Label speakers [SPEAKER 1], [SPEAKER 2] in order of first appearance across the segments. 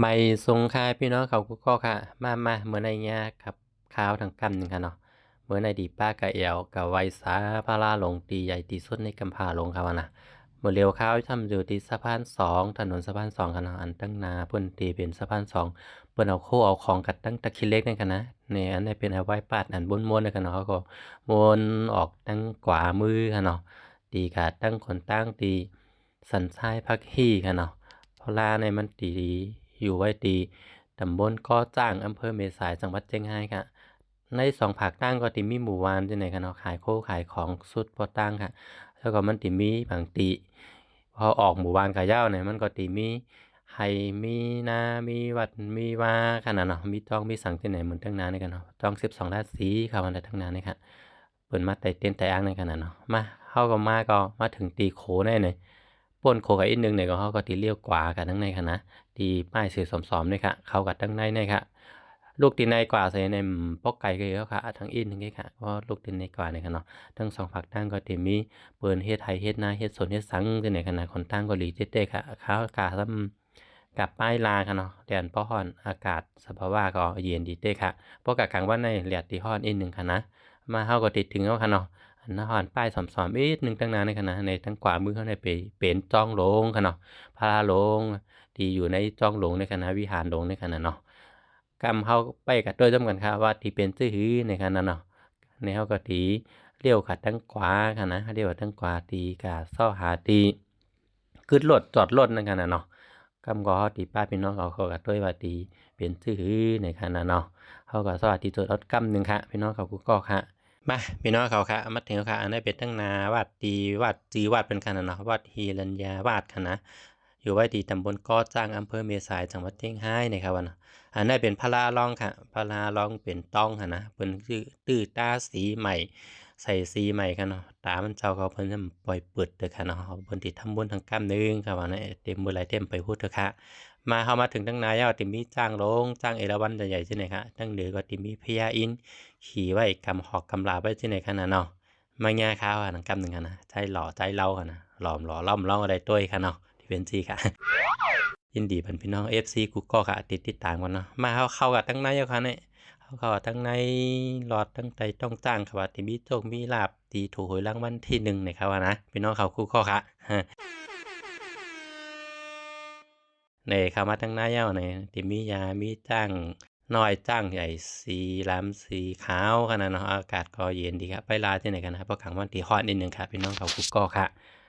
[SPEAKER 1] ไม่ทรงค่ายพี่น้องเขาก็ค่ะ มามาเหมื่อในเนี้ยครับข้าวทางกำหนึ่งค่ะเนาะเหมื่อในดีป้ากะเอวกับไวสาพาราลงตีใหญ่ตีสุดในกำพาลงครับว่านะเมื่อเร็วข้าวทำอยู่ที่สะพานสองถนนสะพานสองค่ะเนอันตั้งนาเพิ่นตีเป็นสะพานสองเพิ่นเอาโคเอาของกัดตั้งตะคิเล็กนั่นค่ะนะเนี่ยอันนี้เป็นเอาไว้ปาดอันบนม้วนเลยค่ะเนาะเขาก็ม้วนออกตั้งขวามือค่ะเนาะตีกาดตั้งคนตั้งตีสันท้ายพักฮี่ค่ะเนาะพระลาในมันตี อยู่ไว้ตีตำบลก้อจ้างอำเภอเมษายจังหวัดเชียงรายค่ะ ในสองภาคตั้งก็ติมีหมู่บ้านที่ไหนกันเนาะขายโคขายของสุดพอตั้งค่ะ แล้วก็มันติมีบางตีพอออกหมู่บ้านกะยาเนี่ยมันก็ติมีไห้มีนามีวัดมีว่าขนาดเนาะมีต้องมีสังที่ไหนเหมือนทั้งนานในกันเนาะต้องสิบสองราศีค่ะวันละทั้งนานนี่ค่ะเปิดมาไต่เต้นไต่อ้างในขนาดเนาะมาเข้าก็มาก็มาถึงตีโขได้เลย ป่นโคกับอีกนึงเนี่ยก็เขาก็ตีเลี้ยวกว่ากันทั้งในค่ะนะตีป้ายเสือสอมๆเนี่ยค่ะเข้ากับทั้งในเนี่ยค่ะลูกตีในกว่าใส่ในปอกไก่ก็เยอะค่ะทั้งอินทั้งนี้ค่ะเพราะลูกตีในกว่าเนี่ยค่ะเนาะทั้งสองฝักตั้งก็ตีมีเปินเฮ็ดไทยเฮ็ดนาเฮ็ดสวนเฮ็ดสังที่ไหนกันนะคนตั้งก็หลีเจ๊ๆค่ะข้าวกาซ้ำกับป้ายลาค่ะเนาะแดนป้อฮอนอากาศสภาวะก็เย็นดีเต้ค่ะพราะกะกลางวันในเหลียดตีฮอนอีกหนึ่งค่ะนะ มาเฮาก็ติดถึงแล้วค่ะเนาะ นนฮอนป้ายสอมๆอีกหนึ่งตั้งนานในค่ะนะในทั้งกว่ามือเขาในไปเป็นจ้องลงค่ะเนาะพาลงที่อยู่ในจ้องลงในคณะวิหารลงในคณะเนาะกำเฮาไปกับโดยจำกันค่ะว่าที่เป็นซื่อหือในขณะเนาะในเฮาก็ตีเลี้ยวขัดทั้งขวาค่ะนะเลี้ยวทั้งขวาตีกะซ้อหาตีขึ้นรถจอดรถนั่นกันนะเนาะกำก็ตีป้าพี่น้องเขาเขาก็ด้วยว่าตีเป็นซื่อหือในขณะเนาะเฮาก็สวัสดีจดรถกำหนึ่งค่ะพี่น้องเขาก็ค่ะ มาพี่น้องเขาค่ะมาถึงค่ะอันนี้เป็นตั้งนาวาดตีวาดจีวาดเป็นขนาดเนาะวาดฮีรัญญาวาดค่ะนะอยู่ไว้ที่ตำบลก้อจ้างอำเภอเมษายจังหวัดเชียงรายนะครับวันอันนี้เป็นพระลาลองค่ะพระลาลองเป็นต้องค่ะนะเป็นคือตื้อตาสีใหม่ ใส่สีใหม่กันเนาะตามันเจ้าเขาเพิ่นจะปล่อยเปิดเด้อค่ะเนาะเพิ่นติดทำบุญทางกล้ามนึงค่ะว่านะเต็มมือหลเต็มไปพูดเถอะค่ะมาเข้ามาถึงทั้งนายาติมีจ้างลงจ้างเอราวันใหญ่ๆใช่ไหมคะทั้งเหนือก็ติมีพญาอิน ขี่ไว้กำหอกกำลาไว้ที่ไหนขนาดเนาะมาแง่ข้าวอะนังกำหนึ่งค่ะนะใจหล่อใจเล่าค่ะนะหลอมหล่อล่อมล่องอะไรตัวค่ะเนาะที่เป็นซีค่ะ ยินดีเป็นพี่น้อง FC กูก็ค่ะติดติดตามกันเนาะมาเข้าเข้ากับทั้งในอยู่ค่ะเนี่ยเข้าเข้าทั้งในหลอดทั้งใจต้องจ้างค่ะว่าที่มีโชคมีลาบตีถูหวยรางวัลที่หนึ่งเนี่ยครับว่านะพี่น้องเขากูก็ค่ะในเข้ามาทั้งในเย้าเนี่ยที่มียามีจ้าง น้อยจ้างใหญ่สีล้ำสีขาวขนาดเนาะอากาศก็เย็นดีครับไปลาที่ไหนกันนะเพราะขังวันที่ฮอตนิดนึงครับพี่น้องเขากูก็ค่ะ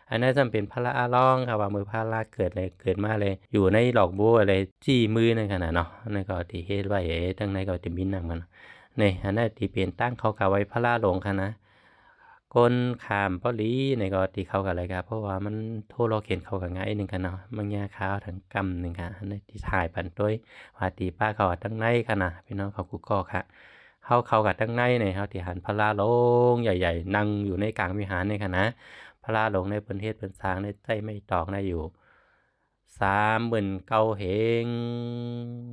[SPEAKER 1] อันนั้นจำเป็นพระอาล่องครับว่ามือพระลาเกิดเลยเกิดมาเลย อยู่ในหลอกบัวอะไรจี้มือนั่นขนาดเนาะนั่นก็ที่เฮ็ดไว้เอ๋ทั้งในก็จะมีหนังมันนี่อันนั้นที่เป็นตั้งเขากะไว้พระลาหลงค่ะนะ ก้นขามเปลีในก็ตีเขากับอะไรครับเพราะว่ามันโทรเราเขียนเขากับง่ายหนึ่งกันเนาะมันยาข้าวถึงกำหนึ่งค่ะในที่ถ่ายปันด้วยว่าตีป้าเขาทั้งในกันนะพี่น้องเขากูก็ค่ะเข้าเขากับทั้งในในเขาที่หันพระลาลงใหญ่ ๆ นั่งอยู่ในกลางวิหารในี่ยค่ะนะพระลาลงในประเทศเป็นสางในใจไม่ตอกได้อยู่ สามหมื่นเก้าเหง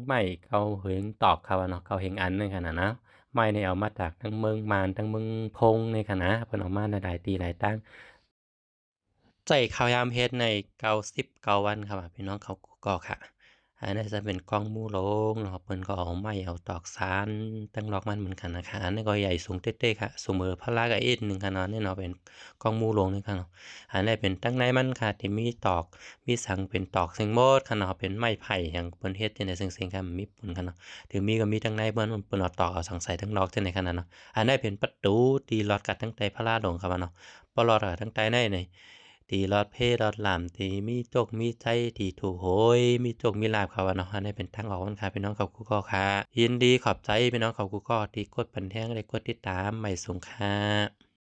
[SPEAKER 1] ไม่เก้าเหงตอกเขาเนาะเก้าเหงอันนึงขนาดนะไม่ในเอามาจากทั้งเมืองมานทั้งเมืองพงในขณะเพิ่นเอามาในหลายตีหลายตั้งใจข้าวยามเฮ็ดในเก้าสิบเก้าวันครับพี่น้องเขาก็ค่ะ อันนี้จะเป็นกล้องมูโลงเนาะเพิ่นก็เอาไม้เอาตอกสารตั้งล็อกมันเหมือนกันนะคะอันนี้ก็ใหญ่สูงเต้ๆค่ะสูงมือพระลากับอีกหนึ่งขนาดนี่เนาะเป็นกล้องมูโลงนี่ค่ะเนาะอันนี้เป็นตั้งในมันค่ะที่มีตอกมีสังเป็นตอกเซิงโมดค่ะเนาะเป็นไม้ไผ่อย่างเพิ่นเฮ็ดที่ในเซิงๆค่ะมีปุ่นค่ะเนาะถึงมีก็มีทั้งในเพิ่นเพิ่นเอาตอกเอาสังใส่ทั้งล็อกที่ในขนาดเนาะอันนี้เป็นประตูตีลอดกัดทั้งใต้พระลาหลงครับเนาะบ่ลอดกัดทั้งใต้ในใน ตีรอดเพรอดหลามตีมีโจกมีใจตีถูกโหยมีโจกมีลาบเขาวะเนาะอันนี้เป็นทั้งออกมันค่ะพี่น้องเขากูก็ค่ะยินดีขอบใจพี่น้องเขากูก็ที่กดปันแท่งได้กดติดตามไม่สงค่ะ